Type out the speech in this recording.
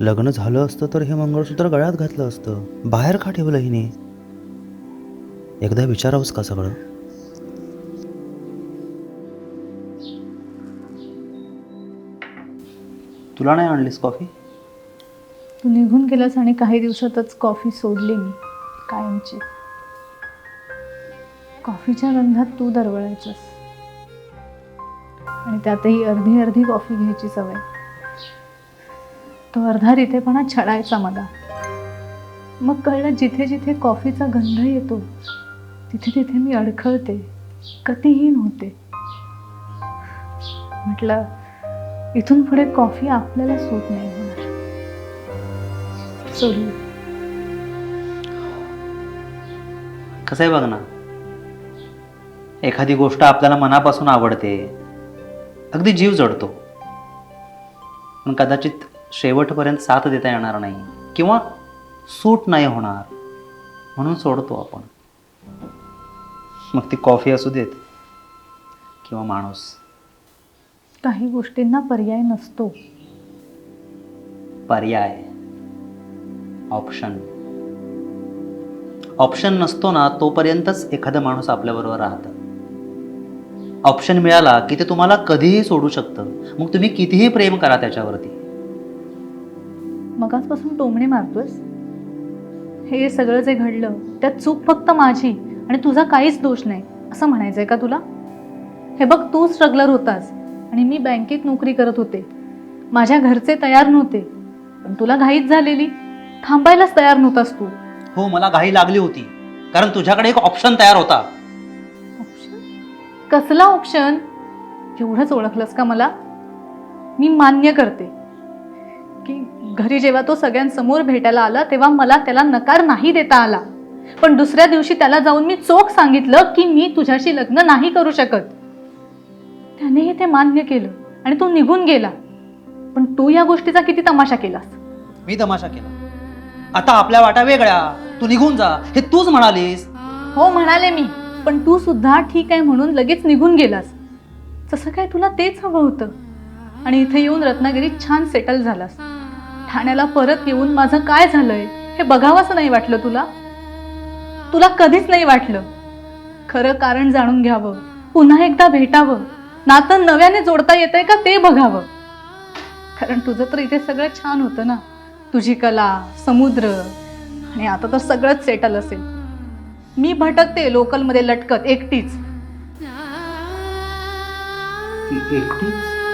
लग्न झालं असतं तर हे मंगळसूत्र गळ्यात घातलं असतं. बाहेर का ठेवलं हिने? एकदा विचारावंच का सगळं? तुला नाही आणलीस कॉफी? तू निघून गेलास आणि काही दिवसातच कॉफी सोडली मी कायमची. कॉफीच्या गंधात तू दरवळायचंस. आणि त्यातही अर्धी अर्धी कॉफी घ्यायची सवय. तो अर्धा रिथेपणा छळायचा मला. मग कळलं जिथे जिथे कॉफीचा गंध येतो तिथे तिथे मी अडखळते गतिहीन होते म्हटलं इथून पुढे कॉफी आपल्याला सूट नाही होणार. सोडली कसं आहे बघ ना एखादी गोष्ट आपल्याला मनापासून आवडते अगदी जीव जडतो. पण कदाचित शेवटपर्यंत साथ देता येणार नाही किंवा सूट नाही होणार म्हणून सोडतो आपण. मग ती कॉफी असू देत किंवा माणूस. काही गोष्टींना पर्याय नसतो. पर्याय. ऑप्शन. ऑप्शन नसतो ना तोपर्यंतच एखादा माणूस आपल्याबरोबर राहतं. ऑप्शन मिळाला की ते तुम्हाला कधीही सोडू शकतं. मग तुम्ही कितीही प्रेम करा त्याच्यावरती. मगाचपासून टोमणे मारतोस हे सगळं जे घडलं त्यात चूक फक्त माझी आणि तुझा काहीच दोष नाही असं म्हणायचंय का तुला? हे बघ तू स्ट्रगलर होतास आणि मी बँकेत नोकरी करत होते. माझ्या घरचे तयार नव्हते पण तुला घाईच झालेली? थांबायलाच तयार नव्हतास तू. हो मला घाई लागली होती कारण तुझ्याकडे एक ऑप्शन तयार होता. ऑप्शन कसला ऑप्शन एवढंच ओळखलंस का मला? मी मान्य करते. की घरी जेव्हा तो सगळ्यांसमोर भेटायला आला तेव्हा मला त्याला नकार नाही देता आला. पण दुसऱ्या दिवशी त्याला जाऊन मी चोख सांगितलं की मी तुझ्याशी लग्न नाही करू शकत. त्यानेही ते मान्य केलं आणि तो निघून गेला. पण तू या गोष्टीचा किती तमाशा केलास? मी तमाशा केला. आता आपल्या वाटा वेगळ्या. तू निघून जा. हे तूच म्हणालीस. हो म्हणाले मी. पण तू सुद्धा ठीक आहे म्हणून लगेच निघून गेलास. तसं काय तुला तेच हवं होतं. आणि इथे येऊन रत्नागिरीत छान सेटल झालास. ठाण्याला परत येऊन माझं काय झालंय हे बघावंसं नाही वाटलं तुला? तुला कधीच नाही वाटलं? खरं कारण जाणून घ्यावं. पुन्हा एकदा भेटावं. नातं नव्याने जोडता येतंय का ते बघावं. कारण तुझं तर इथे सगळं छान होतं ना. तुझी कला समुद्र आणि आता तर सगळंच सेटल असेल. मी भटकते लोकलमध्ये लटकत एकटीच. एकटीच?